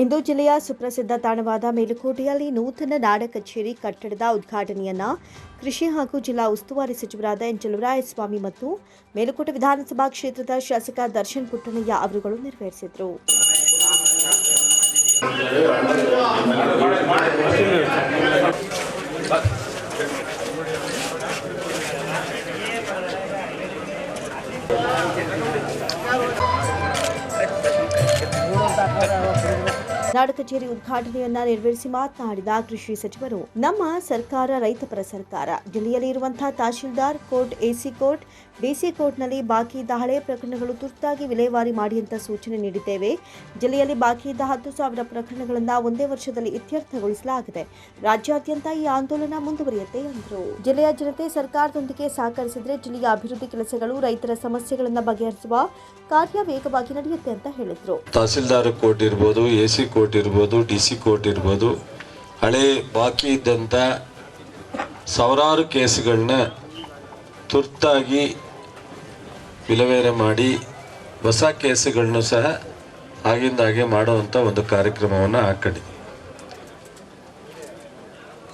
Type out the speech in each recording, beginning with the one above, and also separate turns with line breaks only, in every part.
ಇಂದು ಜಿಲ್ಲೆಯ ಸುಪ್ರಸಿದ್ಧ ತಾಣವಾದ ಮೇಲುಕೋಟೆಯಲ್ಲಿ ನೂತನ ನಾಡ ಕಚೇರಿ ಕಟ್ಟಡದ ಉದ್ಘಾಟನೆಯನ್ನ ಕೃಷಿ ಹಾಗೂ ಜಿಲ್ಲಾ ಉಸ್ತುವಾರಿ ಸಚಿವರಾದ ಎನ್ ಸ್ವಾಮಿ ಮತ್ತು ಮೇಲುಕೋಟೆ ವಿಧಾನಸಭಾ ಕ್ಷೇತ್ರದ ಶಾಸಕ ದರ್ಶನ್ ಪುಟ್ಟಣಯ್ಯ ಅವರುಗಳು ನೆರವೇರಿಸಿದರು. ನಾಡ ಕಚೇರಿ ಉದ್ಘಾಟನೆಯನ್ನ ನೆರವೇರಿಸಿ ಮಾತನಾಡಿದ ಕೃಷಿ ಸಚಿವರು, ನಮ್ಮ ಸರ್ಕಾರ ರೈತಪರ ಸರ್ಕಾರ. ಜಿಲ್ಲೆಯಲ್ಲಿ ಇರುವಂತಹ tahsildar court, AC court, DC ಕೋರ್ಟ್ನಲ್ಲಿ ಬಾಕಿ ಇದ್ದ ಹಳೆಯ ಪ್ರಕರಣಗಳು ತುರ್ತಾಗಿ ವಿಲೇವಾರಿ ಮಾಡಿ ಅಂತ ಸೂಚನೆ ನೀಡಿದ್ದೇವೆ. ಜಿಲ್ಲೆಯಲ್ಲಿ ಬಾಕಿ ಇದ್ದ ಹತ್ತು ಸಾವಿರ ಪ್ರಕರಣಗಳನ್ನು ಒಂದೇ ವರ್ಷದಲ್ಲಿ ಇತ್ಯರ್ಥಗೊಳಿಸಲಾಗಿದೆ. ರಾಜ್ಯಾದ್ಯಂತ ಈ ಆಂದೋಲನ ಮುಂದುವರಿಯುತ್ತೆ ಎಂದರು. ಜಿಲ್ಲೆಯ ಜನತೆ ಸರ್ಕಾರದೊಂದಿಗೆ ಸಹಕರಿಸಿದರೆ ಜಿಲ್ಲೆಯ ಅಭಿವೃದ್ಧಿ ಕೆಲಸಗಳು ರೈತರ ಸಮಸ್ಯೆಗಳನ್ನು ಬಗೆಹರಿಸುವ ಕಾರ್ಯ ವೇಗವಾಗಿ ನಡೆಯುತ್ತೆ ಅಂತ ಹೇಳಿದರು.
ತಹಸೀಲ್ದಾರ್ ಕೋರ್ಟ್ ಇರ್ಬೋದು, ಎಸಿ ಕೋರ್ಟ್ ಇರ್ಬೋದು, ಡಿ ಸಿ ಕೋರ್ಟ್ ಇರ್ಬೋದು, ಹಳೆ ಬಾಕಿ ಇದ್ದಂಥ ಸಾವಿರಾರು ಕೇಸುಗಳನ್ನ ತುರ್ತಾಗಿ ವಿಲೇವಾರಿ ಮಾಡಿ ಹೊಸ ಕೇಸುಗಳನ್ನು ಸಹ ಆಗಿಂದಾಗೆ ಮಾಡುವಂಥ ಒಂದು ಕಾರ್ಯಕ್ರಮವನ್ನು ಹಾಕೊಂಡಿದ್ದೀವಿ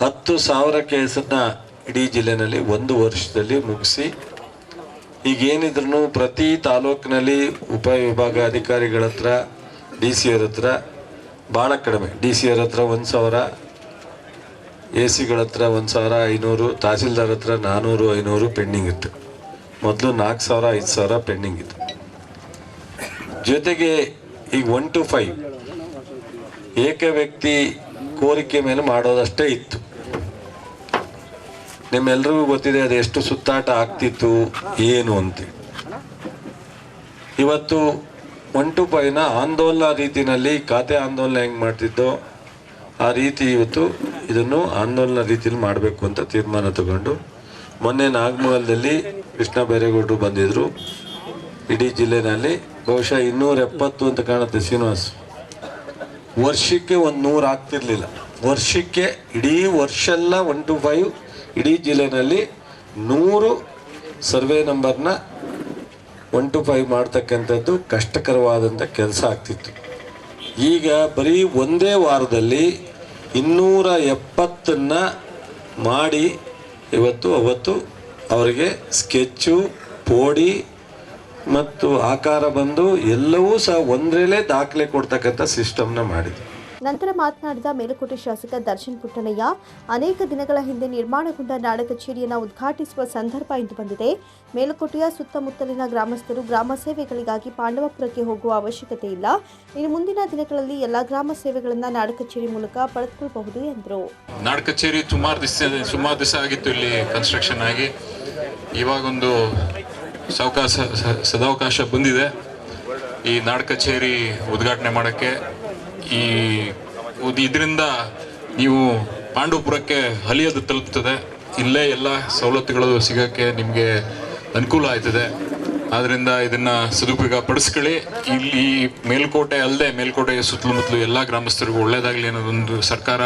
ಹತ್ತು ಸಾವಿರ ಕೇಸನ್ನ ಇಡೀ ಜಿಲ್ಲೆಯಲ್ಲಿ ಒಂದು ವರ್ಷದಲ್ಲಿ ಮುಗಿಸಿ ಈಗೇನಿದ್ರು ಪ್ರತಿ ತಾಲೂಕಿನಲ್ಲಿ ಉಪವಿಭಾಗ ಅಧಿಕಾರಿಗಳ ಹತ್ರ ಡಿ ಸಿ ಅವ್ರ ಹತ್ರ ಭಾಳ ಕಡಿಮೆ. ಡಿ ಸಿ ಅವ್ರ ಹತ್ರ ಒಂದು ಸಾವಿರ, ಎ ಸಿಗಳ ಹತ್ರ ಒಂದು ಸಾವಿರ ಐನೂರು, ತಹಸೀಲ್ದಾರ್ ಹತ್ರ ನಾನ್ನೂರು ಐನೂರು ಪೆಂಡಿಂಗ್ ಇತ್ತು. ಮೊದಲು ನಾಲ್ಕು ಸಾವಿರ, ಐದು ಸಾವಿರ ಪೆಂಡಿಂಗ್ ಇತ್ತು. ಜೊತೆಗೆ ಈಗ ಒನ್ ಟು ಫೈವ್ ಏಕ ವ್ಯಕ್ತಿ ಕೋರಿಕೆ ಮೇಲೆ ಮಾಡೋದಷ್ಟೇ ಇತ್ತು. ನಿಮ್ಮೆಲ್ರಿಗೂ ಗೊತ್ತಿದೆ ಅದು ಎಷ್ಟು ಸುತ್ತಾಟ ಆಗ್ತಿತ್ತು, ಏನು ಅಂತ. ಇವತ್ತು ಒನ್ ಟು ಫೈವ್ನ ಆಂದೋಲನ ರೀತಿಯಲ್ಲಿ ಖಾತೆ ಆಂದೋಲನ ಹೆಂಗೆ ಮಾಡ್ತಿದ್ದೋ ಆ ರೀತಿ ಇವತ್ತು ಇದನ್ನು ಆಂದೋಲನ ರೀತಿಯಲ್ಲಿ ಮಾಡಬೇಕು ಅಂತ ತೀರ್ಮಾನ ತಗೊಂಡು ಮೊನ್ನೆ ನಾಗಮಹಲ್ದಲ್ಲಿ ಕೃಷ್ಣ ಬೈರೇಗೌಡರು ಬಂದಿದ್ರು. ಇಡೀ ಜಿಲ್ಲೆನಲ್ಲಿ ಬಹುಶಃ ಇನ್ನೂರ ಎಪ್ಪತ್ತು ಅಂತ ಕಾಣುತ್ತೆ ಶ್ರೀನಿವಾಸ್. ವರ್ಷಕ್ಕೆ ಒಂದು ನೂರು ಆಗ್ತಿರ್ಲಿಲ್ಲ. ವರ್ಷಕ್ಕೆ ಇಡೀ ವರ್ಷ ಎಲ್ಲ ಒನ್ ಟು ಫೈವ್ ಇಡೀ ಜಿಲ್ಲೆನಲ್ಲಿ ನೂರು ಸರ್ವೆ ನಂಬರ್ನ ಒನ್ ಟು ಫೈವ್ ಮಾಡ್ತಕ್ಕಂಥದ್ದು ಕಷ್ಟಕರವಾದಂಥ ಕೆಲಸ ಆಗ್ತಿತ್ತು. ಈಗ ಬರೀ ಒಂದೇ ವಾರದಲ್ಲಿ ಇನ್ನೂರ ಎಪ್ಪತ್ತನ್ನು ಮಾಡಿ ಇವತ್ತು, ಅವತ್ತು ಅವರಿಗೆ ಸ್ಕೆಚ್ಚು, ಪೋಡಿ ಮತ್ತು ಆಕಾರ ಬಂದು ಎಲ್ಲವೂ ಸಹ ಒಂದರಲ್ಲೇ ದಾಖಲೆ ಕೊಡ್ತಕ್ಕಂಥ ಸಿಸ್ಟಮ್ನ ಮಾಡಿದ್ವಿ
ನಂತರ ಮಾತನಾಡಿದ ಮೇಲುಕೋಟೆ ಶಾಸಕ ದರ್ಶನ್ ಪುಟ್ಟಣಯ್ಯ, ಅನೇಕ ದಿನಗಳ ಹಿಂದೆ ನಿರ್ಮಾಣಗೊಂಡ ನಾಡ ಕಚೇರಿಯನ್ನು ಉದ್ಘಾಟಿಸುವ ಸಂದರ್ಭ ಇಂದು ಬಂದಿದೆ. ಮೇಲುಕೋಟೆಯ ಸುತ್ತಮುತ್ತಲಿನ ಗ್ರಾಮಸ್ಥರು ಗ್ರಾಮ ಸೇವೆಗಳಿಗಾಗಿ ಪಾಂಡವಪುರಕ್ಕೆ ಹೋಗುವ ಅವಶ್ಯಕತೆ ಇಲ್ಲ. ಇನ್ನು ಮುಂದಿನ ದಿನಗಳಲ್ಲಿ ಎಲ್ಲ ಗ್ರಾಮ ಸೇವೆಗಳನ್ನು ನಾಡ ಕಚೇರಿ ಮೂಲಕ ಪಡೆದುಕೊಳ್ಳಬಹುದು ಎಂದರು.
ನಾಡ ಕಚೇರಿ ಸುಮಾರು ದಿವಸ ಸುಮಾರು ದಿವಸ ಆಗಿತ್ತು ಇಲ್ಲಿ ಕನ್ಸ್ಟ್ರಕ್ಷನ್ ಆಗಿ. ಇವಾಗೊಂದು ಸದಾವಕಾಶ ಬಂದಿದೆ. ಈ ನಾಡ ಕಚೇರಿ ಉದ್ಘಾಟನೆ ಮಾಡೋಕ್ಕೆ ಈ ಇದರಿಂದ ನೀವು ಪಾಂಡವಪುರಕ್ಕೆ ಹಲಿಯೋದು ತಲುಪ್ತದೆ. ಇಲ್ಲೇ ಎಲ್ಲ ಸವಲತ್ತುಗಳು ಸಿಗೋಕ್ಕೆ ನಿಮಗೆ ಅನುಕೂಲ ಆಯ್ತದೆ. ಆದ್ದರಿಂದ ಇದನ್ನು ಸದುಪಯೋಗ ಪಡಿಸ್ಕೊಳ್ಳಿ ಇಲ್ಲಿ ಮೇಲ್ಕೋಟೆ ಅಲ್ಲದೆ ಮೇಲ್ಕೋಟೆಯ ಸುತ್ತಮುತ್ತಲು ಎಲ್ಲ ಗ್ರಾಮಸ್ಥರಿಗೂ ಒಳ್ಳೆಯದಾಗಲಿ ಅನ್ನೋದೊಂದು ಸರ್ಕಾರ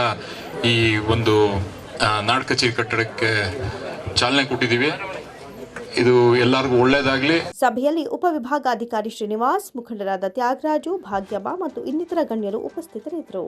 ಈ ಒಂದು ನಾಡ್ ಕಚೇರಿ ಕಟ್ಟಡಕ್ಕೆ ಚಾಲನೆ ಕೊಟ್ಟಿದ್ದೀವಿ. ಇದು ಎಲ್ಲರಿಗೂ ಒಳ್ಳೆಯದಾಗಲಿ
ಸಭೆಯಲ್ಲಿ ಉಪವಿಭಾಗಾಧಿಕಾರಿ ಶ್ರೀನಿವಾಸ್ ಮುಖಂಡರಾದ ತ್ಯಾಗರಾಜು ಭಾಗ್ಯಮ್ಮ ಮತ್ತು ಇನ್ನಿತರ ಗಣ್ಯರು ಉಪಸ್ಥಿತರಿದ್ದರು.